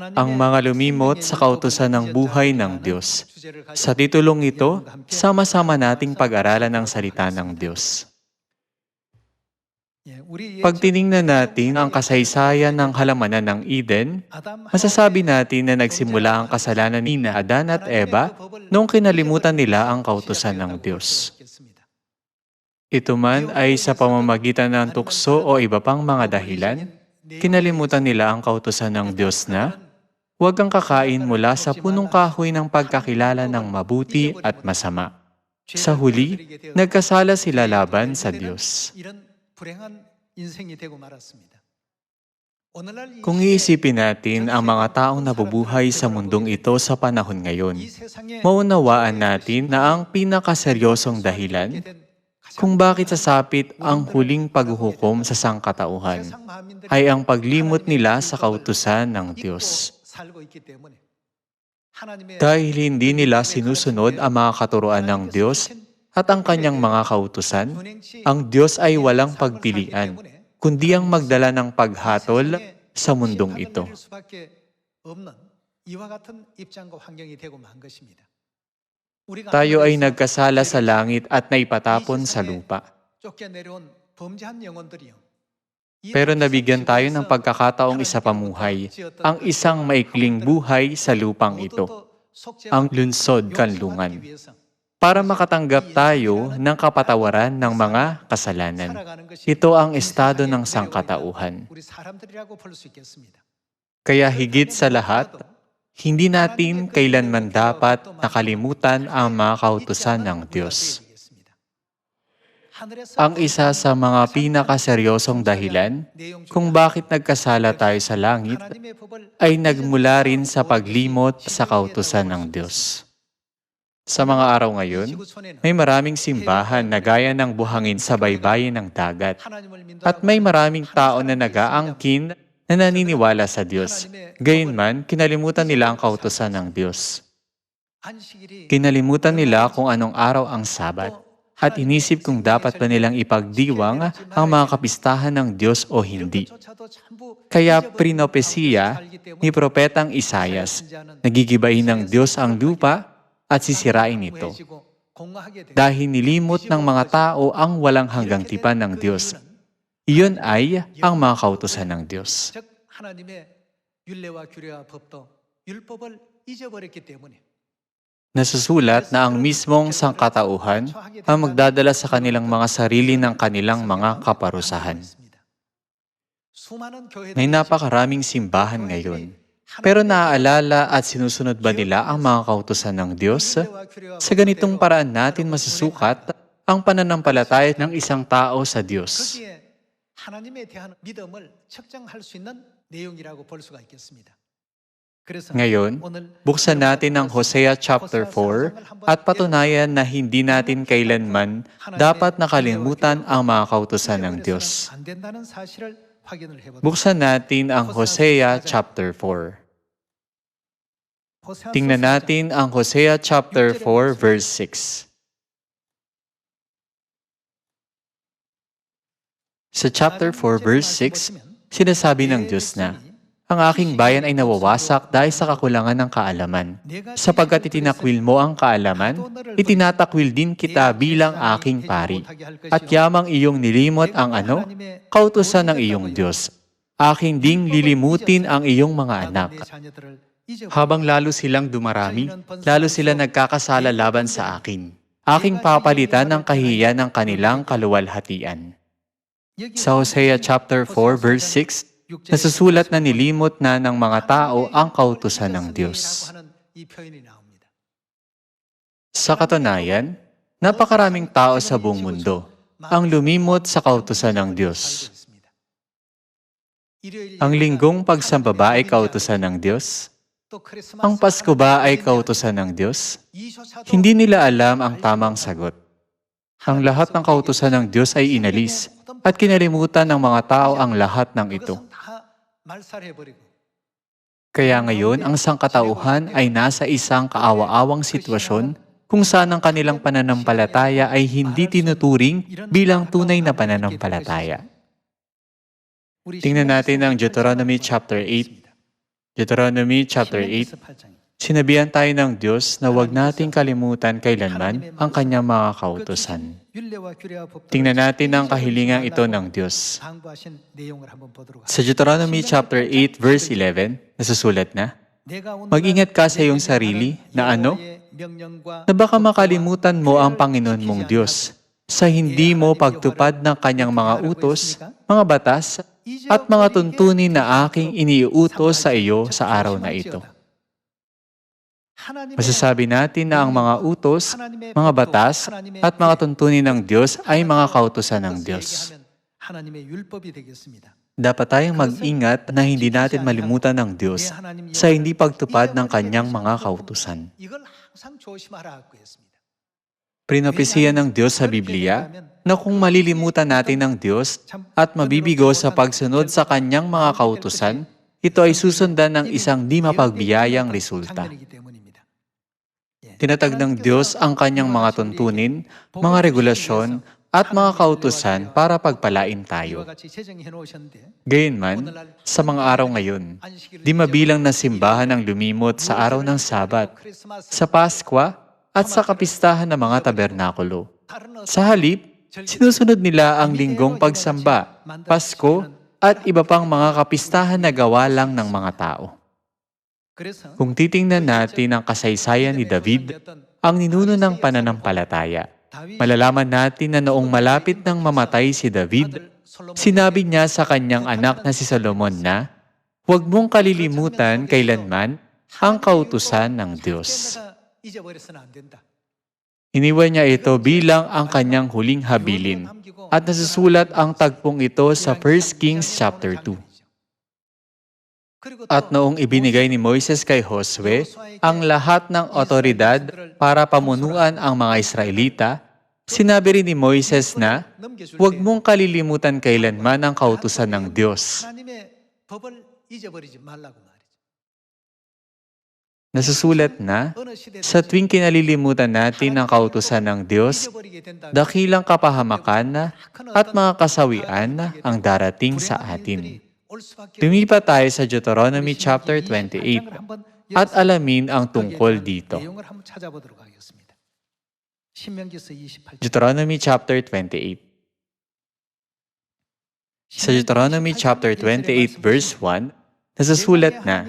ang mga lumimot sa kautusan ng buhay ng Diyos. Sa titulong ito, sama-sama nating pag-aralan ang salita ng Diyos. Pag tiningnan natin ang kasaysayan ng halamanan ng Eden, masasabi natin na nagsimula ang kasalanan ni Adan at Eva noong kinalimutan nila ang kautusan ng Diyos. Ito man ay sa pamamagitan ng tukso o iba pang mga dahilan, kinalimutan nila ang kautusan ng Diyos na huwag kang kakain mula sa punong kahoy ng pagkakilala ng mabuti at masama. Sa huli, nagkasala sila laban sa Diyos. Kung iisipin natin ang mga taong nabubuhay sa mundong ito sa panahon ngayon, maunawaan natin na ang pinakaseryosong dahilan kung bakit sasapit ang huling paghuhukom sa sangkatauhan ay ang paglimot nila sa kautusan ng Diyos. Dahil hindi nila sinusunod ang mga katuruan ng Diyos at ang kanyang mga kautusan, ang Diyos ay walang pagpilian, kundi ang magdala ng paghatol sa mundong ito. Tayo ay nagkasala sa langit at naipatapon sa lupa. Pero nabigyan tayo ng pagkakataong isa pamuhay, ang isang maikling buhay sa lupang ito, ang lunsod kanlungan, para makatanggap tayo ng kapatawaran ng mga kasalanan. Ito ang estado ng sangkatauhan. Kaya higit sa lahat, hindi natin kailanman dapat nakalimutan ang mga kautusan ng Diyos. Ang isa sa mga pinakaseryosong dahilan kung bakit nagkasala tayo sa langit ay nagmula rin sa paglimot sa kautusan ng Diyos. Sa mga araw ngayon, may maraming simbahan na gaya ng buhangin sa baybayin ng dagat. At may maraming tao na nagaangkin na naniniwala sa Diyos. Gayunman, kinalimutan nila ang kautusan ng Diyos. Kinalimutan nila kung anong araw ang Sabat at inisip kung dapat ba nilang ipagdiwang ang mga kapistahan ng Diyos o hindi. Kaya prinopesiya ni Propetang Isayas, nagigibahin ng Diyos ang lupa at sisirain ito. Dahil nilimot ng mga tao ang walang hanggang tipan ng Diyos. Iyon ay ang mga kautusan ng Diyos. Nasusulat na ang mismong sangkatauhan ang magdadala sa kanilang mga sarili ng kanilang mga kaparusahan. May napakaraming simbahan ngayon pero naaalala at sinusunod ba nila ang mga kautusan ng Diyos? Sa ganitong paraan natin masusukat ang pananampalataya ng isang tao sa Diyos. Ngayon, buksan natin ang Hosea chapter 4 at patunayan na hindi natin kailanman dapat nakalimutan ang mga kautusan ng Diyos. Buksan natin ang Hosea chapter 4. Tingnan natin ang Hosea chapter 4 verse 6. Sa chapter 4 verse 6, sinasabi ng Diyos na, ang aking bayan ay nawawasak dahil sa kakulangan ng kaalaman. Sapagkat itinakwil mo ang kaalaman, itinatakwil din kita bilang aking pari. At yamang iyong nilimot ang ano? Kautusan ng iyong Diyos. Aking ding lilimutin ang iyong mga anak. Habang lalo silang dumarami, lalo sila nagkakasala laban sa akin. Aking papalitan ng kahiyan ng kanilang kaluwalhatian. Sa Hosea chapter 4 verse 6, nasusulat na nilimot na ng mga tao ang kautusan ng Diyos. Sa katunayan, napakaraming tao sa buong mundo ang lumimot sa kautusan ng Diyos. Ang linggong pagsambaba ay kautusan ng Diyos. Ang Pasko ba ay kautusan ng Diyos? Hindi nila alam ang tamang sagot. Ang lahat ng kautusan ng Diyos ay inalis at kinalimutan ng mga tao ang lahat ng ito. Kaya ngayon, ang sangkatauhan ay nasa isang kaawa-awang sitwasyon kung saan ang kanilang pananampalataya ay hindi tinuturing bilang tunay na pananampalataya. Tingnan natin ang Deuteronomy chapter 8. Deuteronomy chapter 8, sinabihan tayo ng Diyos na huwag nating kalimutan kailanman ang kanyang mga kautosan. Tingnan natin ang kahilingang ito ng Diyos. Sa Deuteronomy chapter 8 verse 11, nasusulat na, Mag-ingat ka sa iyong sarili na ano? Na baka makalimutan mo ang Panginoon mong Diyos sa hindi mo pagtupad ng kanyang mga utos, mga batas, at mga tuntunin na aking iniuutos sa iyo sa araw na ito. Masasabi natin na ang mga utos, mga batas, at mga tuntunin ng Diyos ay mga kautusan ng Diyos. Dapat tayong mag-ingat na hindi natin malimutan ng Diyos sa hindi pagtupad ng kanyang mga kautusan. Prinopisiyan ng Diyos sa Biblia na kung malilimutan natin ang Diyos at mabibigo sa pagsunod sa kanyang mga kautusan, ito ay susundan ng isang di mapagbiyayang resulta. Tinatag ng Diyos ang kanyang mga tuntunin, mga regulasyon, at mga kautusan para pagpalain tayo. Gayunman, sa mga araw ngayon, di mabilang na simbahan ang lumimot sa araw ng Sabat, sa Paskwa, at sa kapistahan ng mga tabernakulo. Sa halip, sinusunod nila ang linggong pagsamba, Pasko, at iba pang mga kapistahan na gawa lang ng mga tao. Kung titingnan natin ang kasaysayan ni David, ang ninuno ng pananampalataya, malalaman natin na noong malapit nang mamatay si David, sinabi niya sa kanyang anak na si Solomon na, Huwag mong kalilimutan kailanman ang kautusan ng Diyos. Iniwan niya ito bilang ang kanyang huling habilin at nasusulat ang tagpong ito sa 1 Kings chapter 2. At noong ibinigay ni Moises kay Josue ang lahat ng otoridad para pamunuan ang mga Israelita, sinabi rin ni Moises na, huwag mong kalilimutan kailanman ang kautusan ng Diyos. Nasusulat na, sa tuwing kinalilimutan natin ang kautusan ng Diyos, dakilang kapahamakan at mga kasawian ang darating sa atin. Lumipat tayo sa Deuteronomy chapter 28 at alamin ang tungkol dito. Deuteronomy chapter 28 Sa Deuteronomy chapter 28 verse 1, nasasulat na,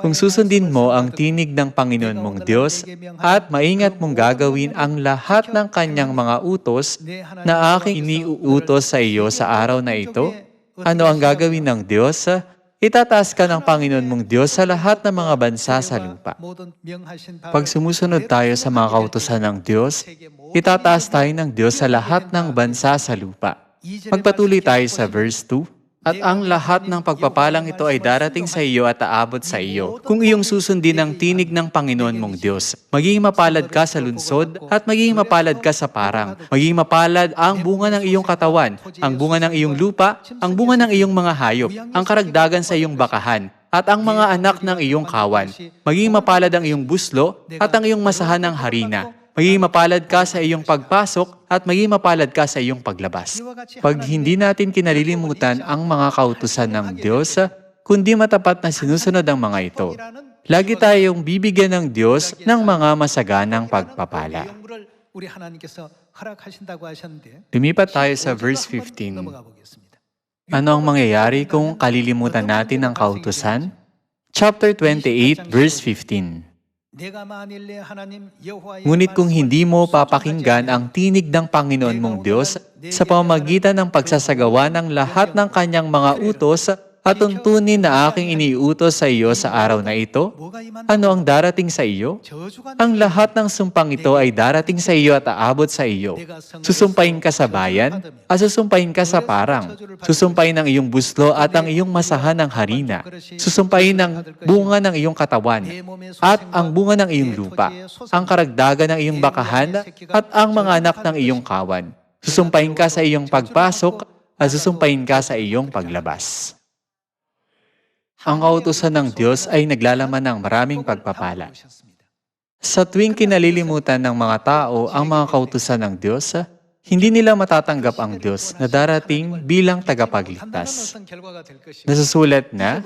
Kung susundin mo ang tinig ng Panginoon mong Diyos at maingat mong gagawin ang lahat ng kanyang mga utos na aking iniuutos sa iyo sa araw na ito, ano ang gagawin ng Diyos? Itataas ka ng Panginoon mong Diyos sa lahat ng mga bansa sa lupa. Pag sumusunod tayo sa mga kautosan ng Diyos, itataas tayo ng Diyos sa lahat ng bansa sa lupa. Magpatuloy tayo sa verse 2. At ang lahat ng pagpapalang ito ay darating sa iyo at aabot sa iyo. Kung iyong susundin ang tinig ng Panginoon mong Diyos, magiging mapalad ka sa lunsod at magiging mapalad ka sa parang. Magiging mapalad ang bunga ng iyong katawan, ang bunga ng iyong lupa, ang bunga ng iyong mga hayop, ang karagdagan sa iyong bakahan, at ang mga anak ng iyong kawan. Magiging mapalad ang iyong buslo at ang iyong masahan ng harina. Magiging mapalad ka sa iyong pagpasok at magiging mapalad ka sa iyong paglabas. Pag hindi natin kinalilimutan ang mga kautusan ng Diyos, kundi matapat na sinusunod ang mga ito, lagi tayong bibigyan ng Diyos ng mga masaganang pagpapala. Lumipat tayo sa verse 15. Ano ang mangyayari kung kalilimutan natin ang kautusan? Chapter 28, verse 15. Ngunit kung hindi mo papakinggan ang tinig ng Panginoon mong Diyos sa pamamagitan ng pagsasagawa ng lahat ng kanyang mga utos at tuntunin na aking iniutos sa iyo sa araw na ito, ano ang darating sa iyo? Ang lahat ng sumpang ito ay darating sa iyo at aabot sa iyo. Susumpain ka sa bayan at susumpain ka sa parang. Susumpain ang iyong buslo at ang iyong masahan ng harina. Susumpain ang bunga ng iyong katawan at ang bunga ng iyong lupa, ang karagdagan ng iyong bakahan at ang mga anak ng iyong kawan. Susumpain ka sa iyong pagpasok at susumpain ka sa iyong paglabas. Ang kautusan ng Diyos ay naglalaman ng maraming pagpapala. Sa tuwing kinalilimutan ng mga tao ang mga kautusan ng Diyos, hindi nila matatanggap ang Diyos na darating bilang tagapagligtas. Nasusulat na,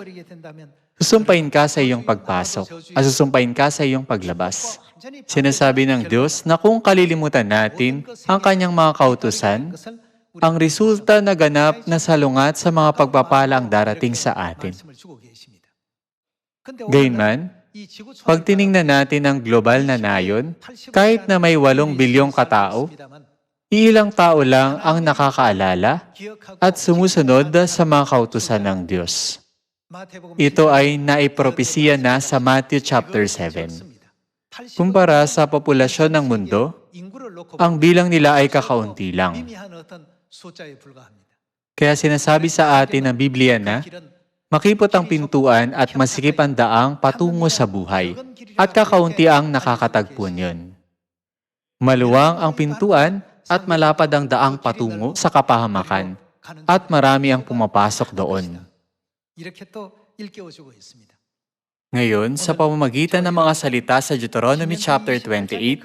susumpain ka sa iyong pagpasok at susumpain ka sa iyong paglabas. Sinasabi ng Diyos na kung kalilimutan natin ang kanyang mga kautusan, ang resulta na ganap na salungat sa mga pagpapalang darating sa atin. Gayunman, pag tiningnan natin ang global na nayon, kahit na may walong bilyong katao, iilang tao lang ang nakakaalala at sumusunod sa mga kautusan ng Diyos. Ito ay naipropesiya na sa Matthew chapter 7. Kumpara sa populasyon ng mundo, ang bilang nila ay kakaunti lang. Kaya sinasabi sa atin ng Biblia na, Makipot ang pintuan at masikip ang daang patungo sa buhay, at kakaunti ang nakakatagpo niyon. Maluwang ang pintuan at malapad ang daang patungo sa kapahamakan, at marami ang pumapasok doon. Ngayon, sa pamamagitan ng mga salita sa Deuteronomy chapter 28,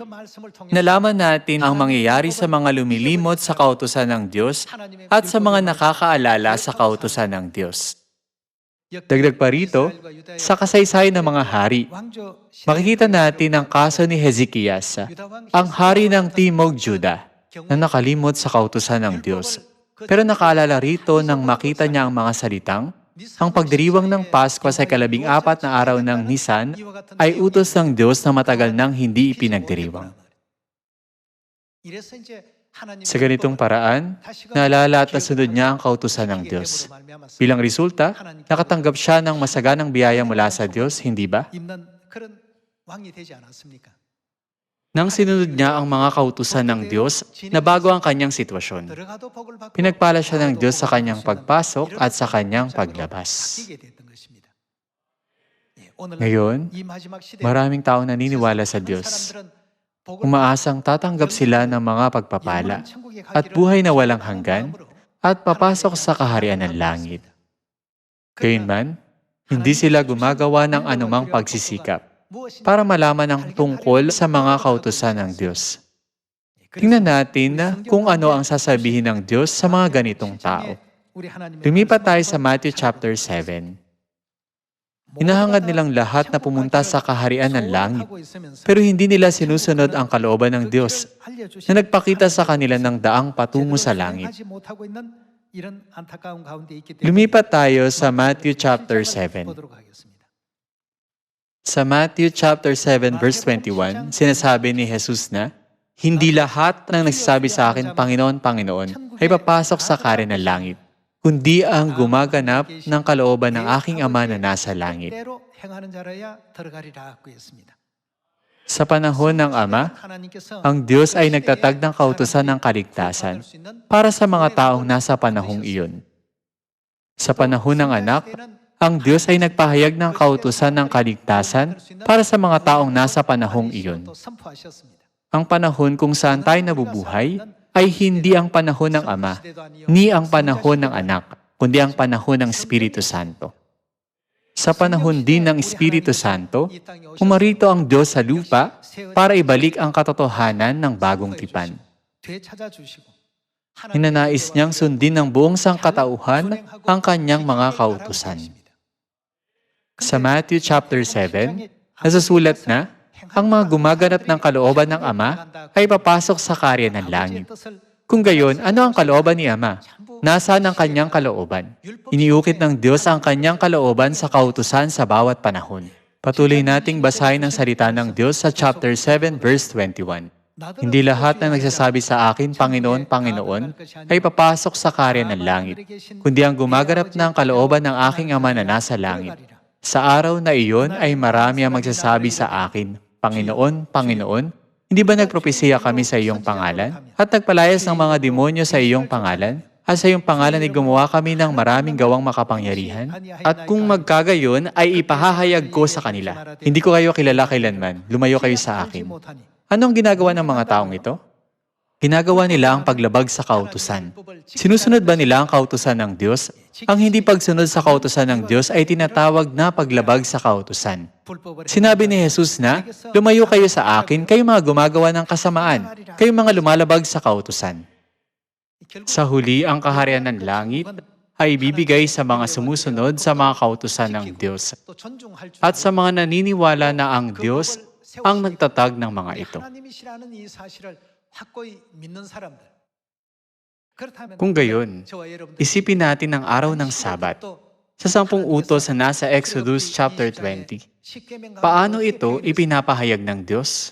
nalaman natin ang mangyayari sa mga lumilimot sa kautusan ng Diyos at sa mga nakakaalala sa kautusan ng Diyos. Dagdag pa rito, sa kasaysayan ng mga hari, makikita natin ang kaso ni Hezekias, ang hari ng Timog Juda, na nakalimot sa kautusan ng Diyos. Pero nakaalala rito nang makita niya ang mga salitang, ang pagdiriwang ng Pasko sa ikalabing apat na araw ng Nisan ay utos ng Diyos na matagal nang hindi ipinagdiriwang. Sa ganitong paraan, naalala at nasunod niya ang kautusan ng Diyos. Bilang resulta, nakatanggap siya ng masaganang biyaya mula sa Diyos, hindi ba? Nang sinunod niya ang mga kautusan ng Diyos, nabago ang kanyang sitwasyon. Pinagpala siya ng Diyos sa kanyang pagpasok at sa kanyang paglabas. Ngayon, maraming taong naniniwala sa Diyos. Umaasang tatanggap sila ng mga pagpapala at buhay na walang hanggan at papasok sa kaharian ng langit. Gayunman, hindi sila gumagawa ng anumang pagsisikap para malaman ang tungkol sa mga kautusan ng Diyos. Tingnan natin na kung ano ang sasabihin ng Diyos sa mga ganitong tao. Lumipat tayo sa Matthew chapter 7. Hinahangad nilang lahat na pumunta sa kaharian ng langit, pero hindi nila sinusunod ang kalooban ng Diyos na nagpakita sa kanila ng daang patungo sa langit. Lumipat tayo sa Matthew chapter 7. Sa Matthew chapter 7 verse 21, sinasabi ni Jesus na, Hindi lahat ng nagsasabi sa akin, Panginoon, Panginoon, ay papasok sa kare ng langit, kundi ang gumaganap ng kalooban ng aking Ama na nasa langit. Sa panahon ng Ama, ang Diyos ay nagtatag ng kautusan ng kaligtasan para sa mga taong nasa panahong iyon. Sa panahon ng anak, ang Diyos ay nagpahayag ng kautusan ng kaligtasan para sa mga taong nasa panahong iyon. Ang panahon kung saan tayo nabubuhay ay hindi ang panahon ng Ama, ni ang panahon ng anak, kundi ang panahon ng Espiritu Santo. Sa panahon din ng Espiritu Santo, pumarito ang Diyos sa lupa para ibalik ang katotohanan ng bagong tipan. Hinanais niyang sundin ng buong sangkatauhan ang kanyang mga kautusan. Sa Matthew chapter 7, nasusulat na, ang mga gumaganap ng kalooban ng Ama ay papasok sa karya ng langit. Kung gayon, ano ang kalooban ni Ama? Nasaan ang kanyang kalooban? Iniukit ng Diyos ang kanyang kalooban sa kautusan sa bawat panahon. Patuloy nating basahin ang salita ng Diyos sa chapter 7 verse 21. Hindi lahat na nagsasabi sa akin, Panginoon, Panginoon, ay papasok sa karya ng langit, kundi ang gumaganap ng kalooban ng aking Ama na nasa langit. Sa araw na iyon ay marami ang magsasabi sa akin, Panginoon, Panginoon, hindi ba nagpropesiya kami sa iyong pangalan? At nagpalayas ng mga demonyo sa iyong pangalan? At sa iyong pangalan ay gumawa kami ng maraming gawang makapangyarihan? At kung magkagayon ay ipahahayag ko sa kanila. Hindi ko kayo kilala kailanman. Lumayo kayo sa akin. Anong ginagawa ng mga taong ito? Ginagawa nila ang paglabag sa kautusan. Sinusunod ba nila ang kautusan ng Diyos? Ang hindi pagsunod sa kautusan ng Diyos ay tinatawag na paglabag sa kautusan. Sinabi ni Jesus na, Lumayo kayo sa akin, kayo mga gumagawa ng kasamaan, kayo mga lumalabag sa kautusan. Sa huli, ang kaharian ng langit ay ibibigay sa mga sumusunod sa mga kautusan ng Diyos at sa mga naniniwala na ang Diyos ang nagtatag ng mga ito. Kung gayon, isipin natin ang araw ng Sabat sa sampung utos na nasa Exodus chapter 20. Paano ito ipinapahayag ng Diyos?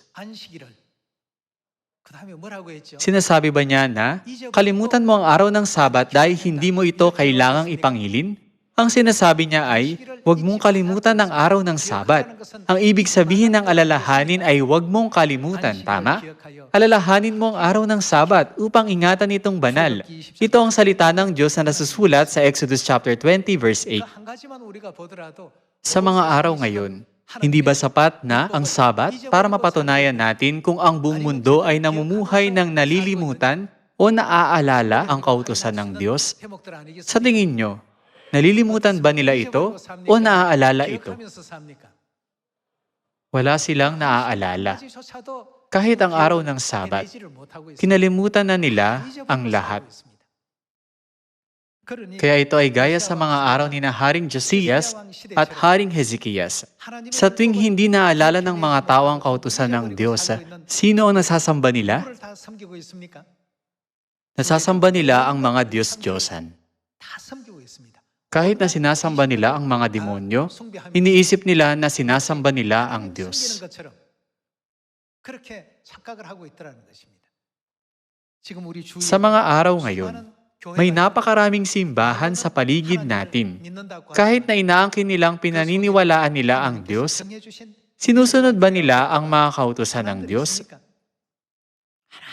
Sinasabi ba niya na, kalimutan mo ang araw ng Sabat dahil hindi mo ito kailangang ipangilin? Ang sinasabi niya ay, huwag mong kalimutan ang araw ng Sabat. Ang ibig sabihin ng alalahanin ay huwag mong kalimutan, tama? Alalahanin mo ang araw ng Sabat upang ingatan itong banal. Ito ang salita ng Diyos na nasusulat sa Exodus chapter 20 verse 8. Sa mga araw ngayon, hindi ba sapat na ang Sabat para mapatunayan natin kung ang buong mundo ay namumuhay ng nalilimutan o naaalala ang kautusan ng Diyos? Sa tingin nyo, Nalilimutan ba nila ito o naaalala ito? Wala silang naaalala. Kahit ang araw ng Sabat, kinalimutan na nila ang lahat. Kaya ito ay gaya sa mga araw ni na Haring Josias at Haring Hezekias. Sa tuwing hindi naalala ng mga tao ang kautusan ng Diyos, sino ang nasasamba nila? Nasasamba nila ang mga Diyos-Diyosan. Kahit na sinasamba nila ang mga demonyo, iniisip nila na sinasamba nila ang Diyos. Sa mga araw ngayon, may napakaraming simbahan sa paligid natin. Kahit na inaangkin nilang pinaniniwalaan nila ang Diyos, sinusunod ba nila ang mga kautusan ng Diyos?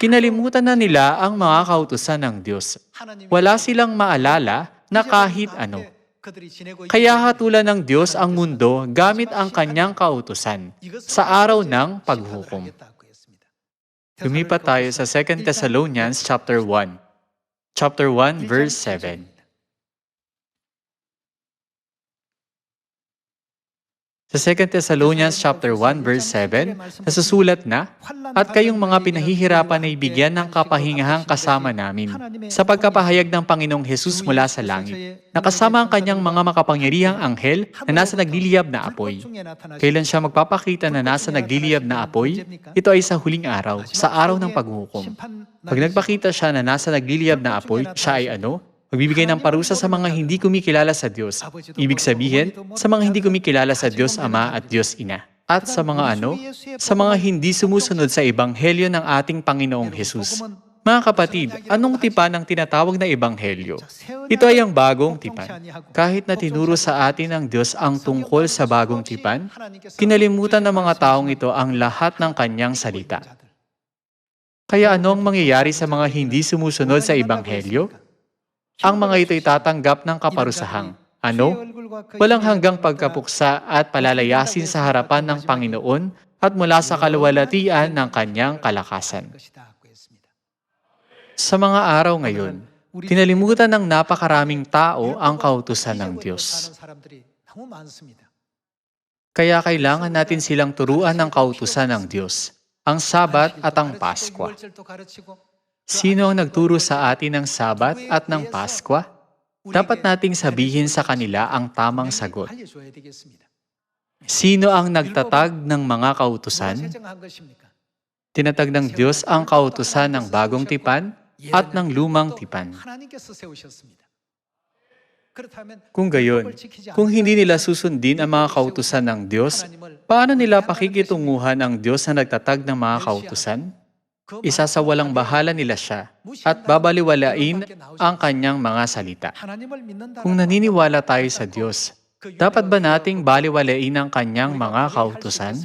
Kinalimutan na nila ang mga kautusan ng Diyos. Wala silang maalala na kahit ano. Kaya hatulan ng Diyos ang mundo gamit ang kanyang kautusan sa araw ng paghukom. Lumipat tayo sa 2 Thessalonians chapter 1. Chapter 1 verse 7. Sa 2 Thessalonians chapter 1 verse 7, nasusulat na, At kayong mga pinahihirapan ay bigyan ng kapahingahang kasama namin sa pagkapahayag ng Panginoong Hesus mula sa langit, nakasama ang kanyang mga makapangyarihang anghel na nasa nagliliyab na apoy. Kailan siya magpapakita na nasa nagliliyab na apoy? Ito ay sa huling araw, sa araw ng paghukom. Pag nagpakita siya na nasa nagliliyab na apoy, siya ay ano? Magbibigay ng parusa sa mga hindi kumikilala sa Diyos. Ibig sabihin, sa mga hindi kumikilala sa Diyos Ama at Diyos Ina. At sa mga ano? Sa mga hindi sumusunod sa ebanghelyo ng ating Panginoong Hesus. Mga kapatid, anong tipan ang tinatawag na ebanghelyo? Ito ay ang bagong tipan. Kahit na tinuro sa atin ng Diyos ang tungkol sa bagong tipan, kinalimutan ng mga taong ito ang lahat ng kanyang salita. Kaya ano ang mangyayari sa mga hindi sumusunod sa ebanghelyo? Ang mga ito ay tatanggap ng kaparusahang. Ano? Walang hanggang pagkapuksa at palalayasin sa harapan ng Panginoon at mula sa kaluwalhatian ng kanyang kalakasan. Sa mga araw ngayon, kinalimutan ng napakaraming tao ang kautusan ng Diyos. Kaya kailangan natin silang turuan ng kautusan ng Diyos, ang Sabat at ang Paskwa. Sino ang nagturo sa atin ng Sabat at ng Paskwa? Dapat nating sabihin sa kanila ang tamang sagot. Sino ang nagtatag ng mga kautusan? Tinatag ng Diyos ang kautusan ng bagong tipan at ng lumang tipan. Kung gayon, kung hindi nila susundin ang mga kautusan ng Diyos, paano nila pakikitunguhan ang Diyos na nagtatag ng mga kautusan? Isasawalang bahala nila siya at babaliwalain ang kanyang mga salita. Kung naniniwala tayo sa Diyos, dapat ba nating baliwalain ang kanyang mga kautusan?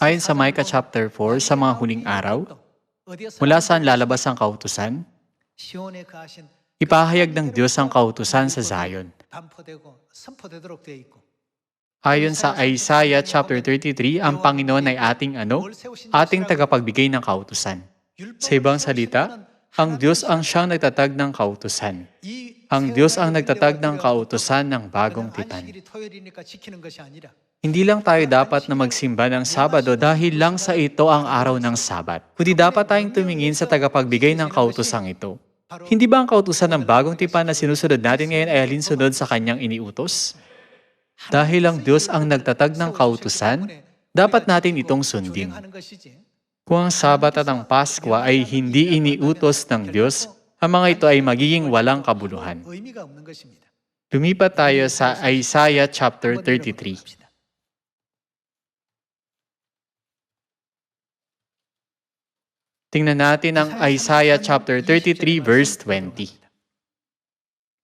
Ayon sa Micah chapter 4 sa mga huling araw, mula saan lalabas ang kautusan? Ipahayag ng Diyos ang kautusan sa Zion. Ayon sa Isaiah chapter 33, ang Panginoon ay ating ano? Ating tagapagbigay ng kautusan. Sa ibang salita, ang Diyos ang siyang nagtatag ng kautusan. Ang Diyos ang nagtatag ng kautusan ng bagong tipan. Hindi lang tayo dapat na magsimba ng Sabado dahil lang sa ito ang araw ng Sabat, kundi dapat tayong tumingin sa tagapagbigay ng kautusang ito. Hindi ba ang kautusan ng bagong tipan na sinusunod natin ngayon ay alinsunod sa kanyang iniutos? Dahil ang Diyos ang nagtatag ng kautusan, dapat natin itong sundin. Kung ang Sabat at ang Pasko ay hindi iniutos ng Diyos, ang mga ito ay magiging walang kabuluhan. Lumipat tayo sa Isaiah chapter 33. Tingnan natin ang Isaiah chapter 33 verse 20.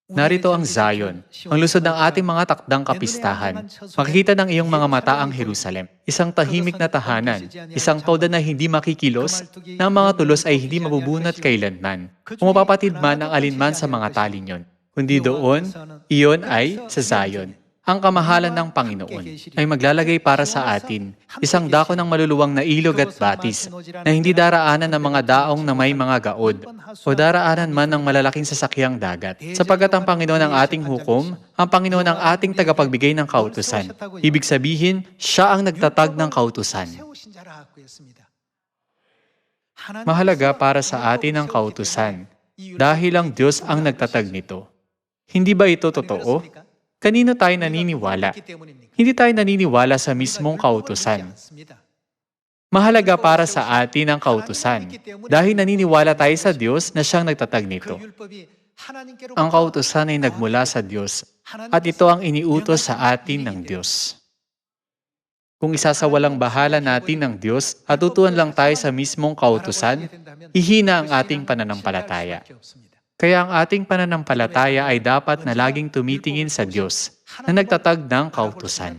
Narito ang Zion, ang lusod ng ating mga takdang kapistahan. Makikita ng iyong mga mata ang Jerusalem, isang tahimik na tahanan, isang toda na hindi makikilos, na ang mga tulos ay hindi mabubunot kailanman. Kung mapapatid man ang alinman sa mga talinyon, kundi doon, iyon ay sa Zion ang kamahalan ng Panginoon ay maglalagay para sa atin isang dako ng maluluwang na ilog at batis na hindi daraanan ng mga daong na may mga gaod o daraanan man ng malalaking sasakyang dagat. Sapagat ang Panginoon ang ating hukom, ang Panginoon ang ating tagapagbigay ng kautusan. Ibig sabihin, siya ang nagtatag ng kautusan. Mahalaga para sa atin ang kautusan dahil ang Diyos ang nagtatag nito. Hindi ba ito totoo? Kanino tayo naniniwala? Hindi tayo naniniwala sa mismong kautusan. Mahalaga para sa atin ang kautusan dahil naniniwala tayo sa Diyos na siyang nagtatag nito. Ang kautusan ay nagmula sa Diyos at ito ang iniutos sa atin ng Diyos. Kung isasawalang bahala natin ng Diyos at tutuan lang tayo sa mismong kautusan, hihina ang ating pananampalataya. Kaya ang ating pananampalataya ay dapat na laging tumitingin sa Diyos na nagtatag ng kautusan.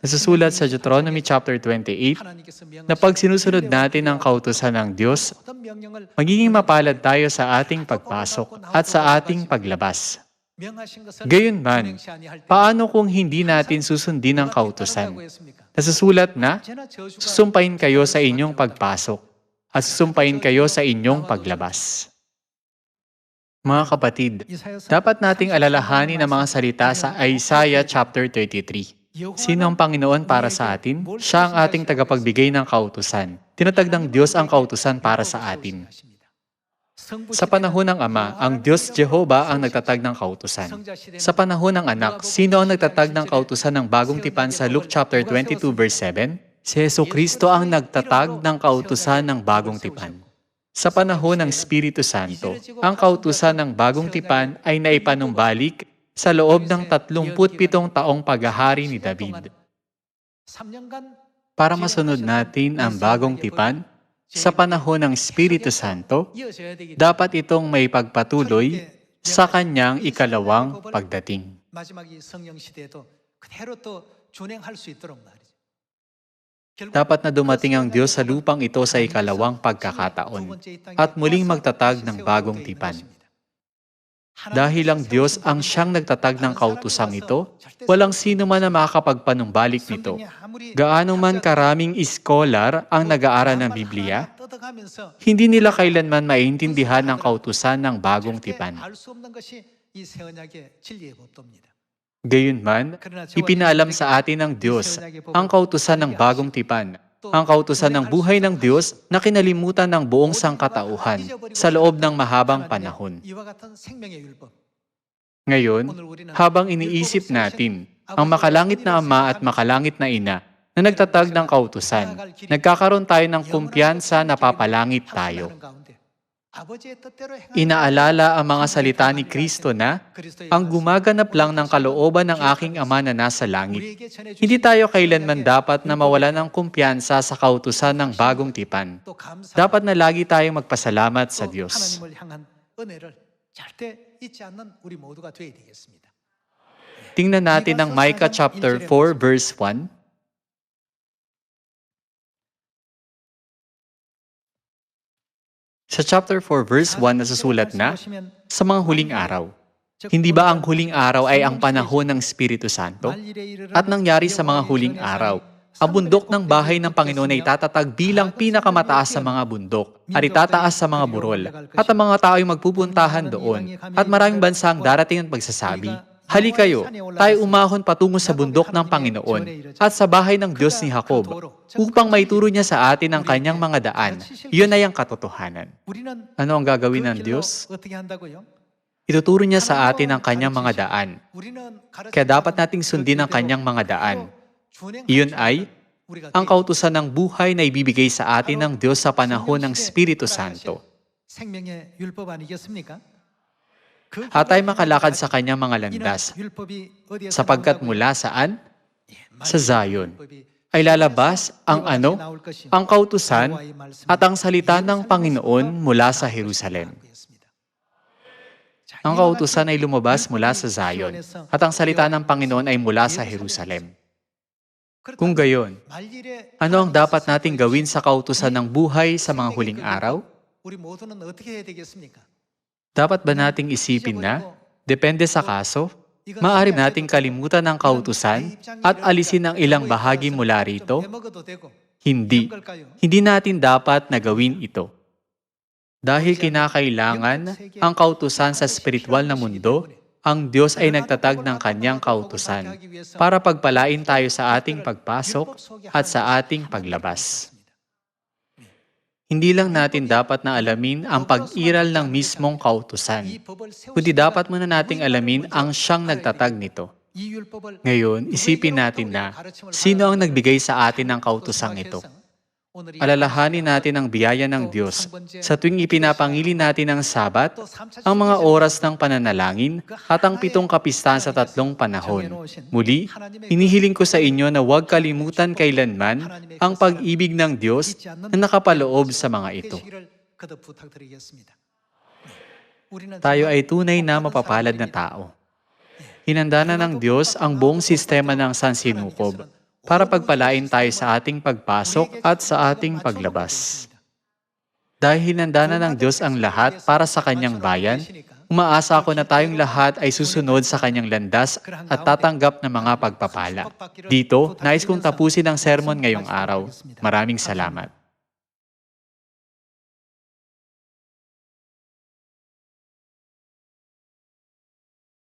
Nasusulat sa Deuteronomy chapter 28 na pag sinusunod natin ang kautusan ng Diyos, magiging mapalad tayo sa ating pagpasok at sa ating paglabas. Gayunman, paano kung hindi natin susundin ang kautusan? Nasusulat na, susumpain kayo sa inyong pagpasok at susumpain kayo sa inyong paglabas. Mga kapatid, dapat nating alalahanin ang mga salita sa Isaiah chapter 33. Sino ang Panginoon para sa atin? Siya ang ating tagapagbigay ng kautusan. Tinatag ng Diyos ang kautusan para sa atin. Sa panahon ng Ama, ang Diyos Jehova ang nagtatag ng kautusan. Sa panahon ng Anak, sino ang nagtatag ng kautusan ng bagong tipan sa Luke chapter 22 verse 7? Si Heso Kristo ang nagtatag ng kautusan ng bagong tipan. Sa panahon ng Espiritu Santo, ang kautusan ng bagong tipan ay naipanumbalik sa loob ng 37 taong paghahari ni David. Para masunod natin ang bagong tipan, sa panahon ng Espiritu Santo, dapat itong may pagpatuloy sa kanyang ikalawang pagdating. Dapat na dumating ang Diyos sa lupang ito sa ikalawang pagkakataon at muling magtatag ng bagong tipan. Dahil ang Diyos ang siyang nagtatag ng kautosang ito, walang sino man na makakapagpanumbalik nito. Gaano man karaming iskolar ang nag-aaral ng Biblia, hindi nila kailanman maintindihan ang kautusan ng bagong tipan. Gayunman, ipinalam sa atin ng Diyos ang kautusan ng bagong tipan, ang kautusan ng buhay ng Diyos na kinalimutan ng buong sangkatauhan sa loob ng mahabang panahon. Ngayon, habang iniisip natin ang makalangit na ama at makalangit na ina na nagtatag ng kautusan, nagkakaroon tayo ng kumpiyansa na papalangit tayo. Inaalala ang mga salita ni Kristo na ang gumaganap lang ng kalooban ng aking Ama na nasa langit. Hindi tayo kailanman dapat na mawala ng kumpiyansa sa kautusan ng bagong tipan. Dapat na lagi tayong magpasalamat sa Diyos. Tingnan natin ang Micah chapter 4 verse 1. Sa chapter 4 verse 1 nasusulat na, sa mga huling araw. Hindi ba ang huling araw ay ang panahon ng Espiritu Santo? At nangyari sa mga huling araw, ang bundok ng bahay ng Panginoon ay tatatag bilang pinakamataas sa mga bundok at itataas sa mga burol. At ang mga tao ay magpupuntahan doon. At maraming bansa ang darating at magsasabi, Halikayo, tayo umahon patungo sa bundok ng Panginoon at sa bahay ng Diyos ni Jacob upang maituro niya sa atin ang kanyang mga daan. Iyon ay ang katotohanan. Ano ang gagawin ng Diyos? Ituturo niya sa atin ang kanyang mga daan. Kaya dapat nating sundin ang kanyang mga daan. Iyon ay ang kautusan ng buhay na ibibigay sa atin ng Diyos sa panahon ng Espiritu Santo at ay makalakad sa kanyang mga landas, sapagkat mula saan? Sa Zion ay lalabas ang ano? Ang kautusan at ang salita ng Panginoon mula sa Jerusalem. Ang kautusan ay lumabas mula sa Zion at ang salita ng Panginoon ay mula sa Jerusalem. Kung gayon, ano ang dapat nating gawin sa kautusan ng buhay sa mga huling araw? Dapat ba nating isipin na, depende sa kaso, maaari nating kalimutan ang kautusan at alisin ang ilang bahagi mula rito? Hindi. Hindi natin dapat na gawin ito. Dahil kinakailangan ang kautusan sa spiritual na mundo, ang Diyos ay nagtatag ng kanyang kautusan para pagpalain tayo sa ating pagpasok at sa ating paglabas. Hindi lang natin dapat na alamin ang pag-iral ng mismong kautusan, kundi dapat muna nating alamin ang siyang nagtatag nito. Ngayon, isipin natin na sino ang nagbigay sa atin ng kautusang ito. Alalahanin natin ang biyaya ng Diyos sa tuwing ipinapangili natin ang Sabat, ang mga oras ng pananalangin at ang pitong kapistahan sa tatlong panahon. Muli, hinihiling ko sa inyo na huwag kalimutan kailanman ang pag-ibig ng Diyos na nakapaloob sa mga ito. Tayo ay tunay na mapapalad na tao. Hinanda na ng Diyos ang buong sistema ng sansinukob para pagpalain tayo sa ating pagpasok at sa ating paglabas. Dahil hinanda na ng Diyos ang lahat para sa kanyang bayan, umaasa ako na tayong lahat ay susunod sa kanyang landas at tatanggap ng mga pagpapala. Dito, nais kong tapusin ang sermon ngayong araw. Maraming salamat.